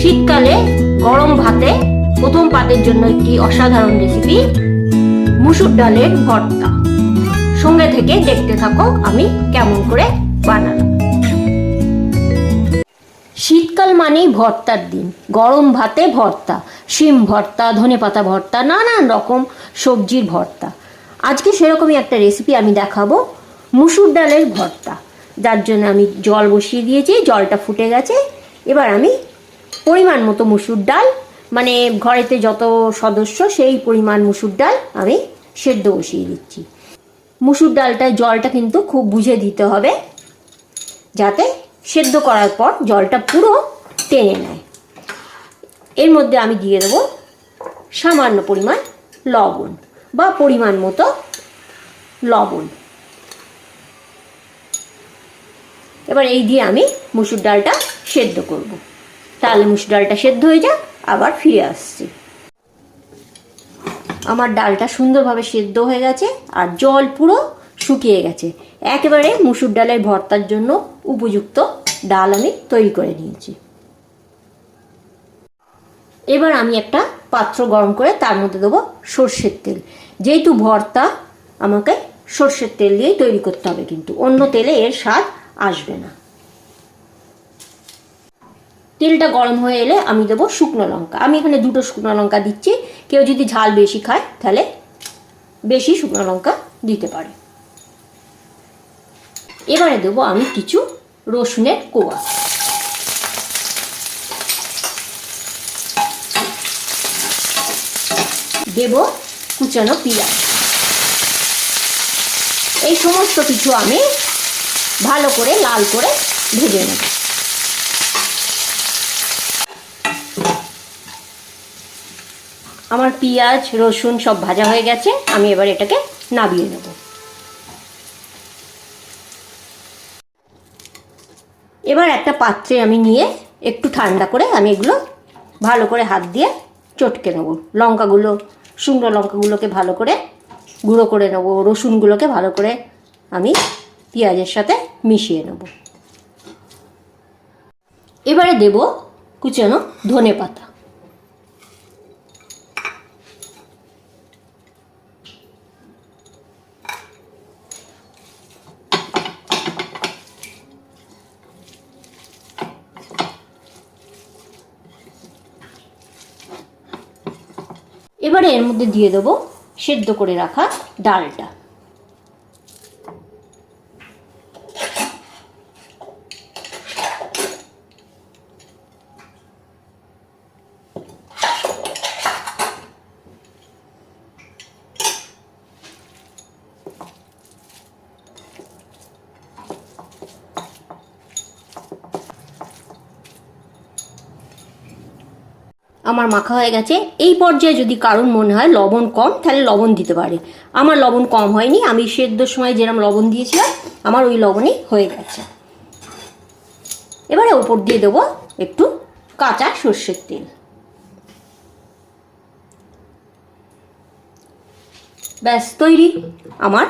শীতকালে গরম ভাতে প্রথম পাতের জন্য একটি অসাধারণ রেসিপি মুসুর ডালের ভর্তা। সঙ্গে থেকে দেখতে থাকো আমি কেমন করে বানালাম। শীতকাল মানেই ভর্তার দিন। গরম ভাতে ভর্তা, শিম ভর্তা ধনেপাতা ভর্তা, নানান রকম সবজির ভর্তা। আজকে সেরকমই একটা রেসিপি আমি দেখাবো, মুসুর ডালের ভর্তা। যার জন্য আমি জল বসিয়ে দিয়েছি, জলটা ফুটে গেছে। এবার আমি পরিমাণ মতো মুসুর ডাল। মানে ঘরেতে যত সদস্য, সেই পরিমাণ মুসুর ডাল আমি সেদ্ধ বসিয়ে দিচ্ছি। মুসুর ডালটায় জলটা কিন্তু খুব বুঝে দিতে হবে, যাতে সেদ্ধ করার পর জলটা পুরো টেনে নেয়। এর মধ্যে আমি দিয়ে দেবো সামান্য পরিমাণ লবণ বা পরিমাণ মতো লবণ। এবার এই দিয়ে আমি মুসুর ডালটা সেদ্ধ করব। তাহলে মুসুর ডালটা সেদ্ধ হয়ে যাক, আবার ফিরে আসছি। আমার ডালটা সুন্দরভাবে সেদ্ধ হয়ে গেছে আর জল পুরো শুকিয়ে গেছে। একেবারে মুসুর ডালের ভর্তার জন্য উপযুক্ত ডাল আমি তৈরি করে নিয়েছি। এবার আমি একটা পাত্র গরম করে তার মধ্যে দেবো সর্ষের তেল। যেহেতু ভর্তা, আমাকে সর্ষের তেল দিয়েই তৈরি করতে হবে কিন্তু, অন্য তেলে এর স্বাদ আসবে না। তেলটা গরম হয়ে এলে আমি দেবো শুকনো লঙ্কা। আমি এখানে দুটো শুকনো লঙ্কা দিচ্ছি। কেউ যদি ঝাল বেশি খায়, তাহলে বেশি শুকনো লঙ্কা দিতে পারে। এবারে দেবো আমি কিছু রসুনের কোয়া। দেব কুচানো পিঁয়াজ। এই সমস্ত কিছু আমি ভালো করে, লাল করে ভেজে নেব। আমার পেঁয়াজ, রসুন সব ভাজা হয়ে গেছে, আমি এবার এটাকে নাবিয়ে নেব। এবার একটা পাত্রে আমি নিয়ে একটু ঠান্ডা করে আমি এগুলো ভালো করে হাত দিয়ে চটকে নেব। লঙ্কাগুলো, শুকনো লঙ্কাগুলোকে ভালো করে গুঁড়ো করে নেব, রসুনগুলোকে ভালো করে আমি পেঁয়াজের সাথে মিশিয়ে নেব। এবারে দেব কুচানো ধনে পাতা। এবারে এর মধ্যে দিয়ে দেবো সেদ্ধ করে রাখা ডালটা। আমার মাখা হয়ে গেছে। এই পর্যায়ে যদি কারোর মনে হয় লবণ কম, তাহলে লবণ দিতে পারে। আমার লবণ কম হয়নি, আমি সেদ্ধর সময় যেরকম লবণ দিয়েছিলাম, আমার ওই লবণই হয়ে গেছে। এবারে ওপর দিয়ে দেবো একটু কাঁচা সর্ষের তেল। ব্যাস, তৈরি আমার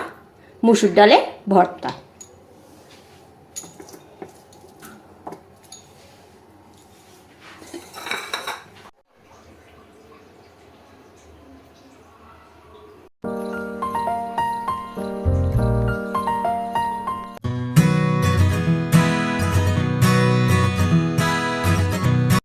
মুসুর ডালের ভর্তা।